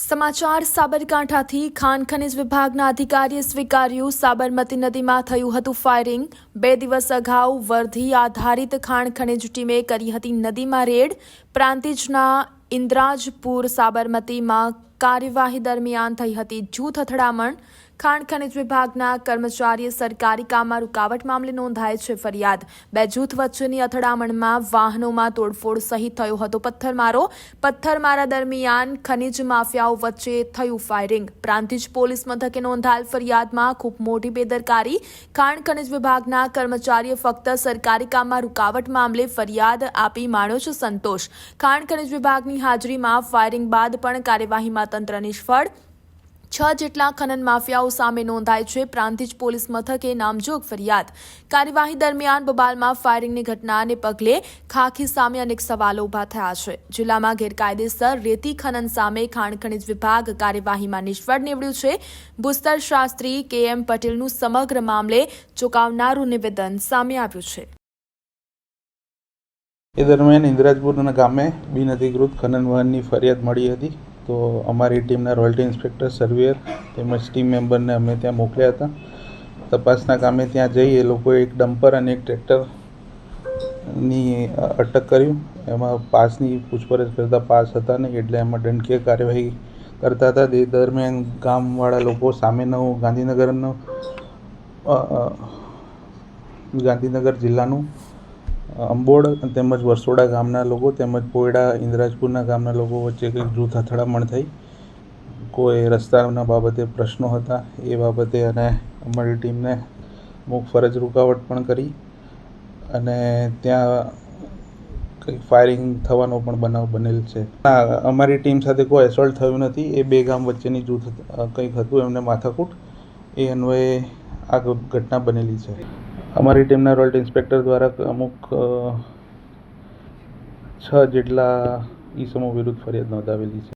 સમાચાર સાબરકાંઠાથી. ખાન ખનિજ વિભાગના અધિકારીએ સ્વીકાર્યું, સાબરમતી નદીમાં થયું હતું ફાયરિંગ. બે દિવસ અગાઉ વર્ધી આધારિત ખાણ ખનિજ ટીમે કરી હતી નદીમાં રેડ. પ્રાંતિજના ઇન્દ્રાજપુર સાબરમતીમાં કાર્યવાહી દરમિયાન થઈ હતી જૂથ અથડામણ. ખાણ ખનિજ વિભાગના કર્મચારીએ સરકારી કામમાં રૂકાવટ મામલે નોંધાય છે ફરિયાદ. બે જૂથ વચ્ચેની અથડામણમાં વાહનોમાં તોડફોડ સહિત થયો હતો પથ્થરમારો. પથ્થરમારા દરમિયાન ખનિજ માફિયાઓ વચ્ચે થયું ફાયરિંગ પ્રાંતિજ પોલીસ મથકે નોંધાયેલ ફરિયાદમાં ખૂબ મોટી બેદરકારી. ખાણ ખનિજ વિભાગના કર્મચારીએ ફક્ત સરકારી કામમાં રૂકાવટ મામલે ફરિયાદ આપી માણ્યો છે સંતોષ. ખાણ ખનિજ વિભાગની હાજરીમાં ફાયરિંગ બાદ પણ કાર્યવાહીમાં તંત્ર નિષ્ફળ. છ જેટલા ખનન માફિયાઓ સામે નોંધાય છે. પ્રાંતિજ પોલીસ મથકે નામજોગ ફરિયાદ. કાર્યવાહી દરમિયાન બબાલમાં ફાયરિંગની ઘટનાને પગલે ખાખી સામે અનેક સવાલો ઊભા થયા છે. જિલ્લામાં ગેરકાયદેસર રેતી ખનન સામે ખાણ ખનિજ વિભાગ કાર્યવાહીમાં નિષ્ફળ નીવડ્યું છે. ભૂસ્તર શાસ્ત્રી કે એમ પટેલનું સમગ્ર મામલે ચોંકાવનારું નિવેદન સામે આવ્યું છે. એ દરમિયાન ઇન્દ્રાજપુરના ગામે બિનઅધિકૃત ખનન વાહનની ફરિયાદ મળી હતી. તો અમારી ટીમના રોયલ્ટી ઇન્સ્પેક્ટર સર્વેયર તેમજ ટીમ મેમ્બરને અમે ત્યાં મોકલ્યા હતા. તપાસના કામે ત્યાં જઈ એ લોકોએ એક ડમ્પર અને એક ટ્રેક્ટરની અટક કર્યું. એમાં પાસની પૂછપરછ કરતા પાસ હતા નહીં, એટલે એમાં દંડકીય કાર્યવાહી કરતા હતા. તે દરમિયાન ગામવાળા લોકો સામેનો ગાંધીનગરનો ગાંધીનગર જિલ્લાનું અંબોડ તેમજ વરસોડા ગામના લોકો તેમજ પોયડા, ઇન્દ્રાજપુરના ગામના લોકો વચ્ચે કંઈક જૂથ અથડામણ થઈ. કોઈ રસ્તાના બાબતે પ્રશ્નો હતા એ બાબતે અને અમારી ટીમને અમુક ફરજ રૂકાવટ પણ કરી અને ત્યાં કંઈક ફાયરિંગ થવાનો પણ બનાવ બનેલ છે. ના અમારી ટીમ સાથે કોઈ એસોલ્ટ થયું નથી. એ બે ગામ વચ્ચેની જૂથ કંઈક હતું એમને માથાકૂટ. એ અન્વયે આ ઘટના બનેલી છે. અમારી ટીમના રોયલ્ટી ઇન્સ્પેક્ટર દ્વારા અમુક છ જેટલા ઈસમો વિરુદ્ધ ફરિયાદ નોંધાવેલી છે.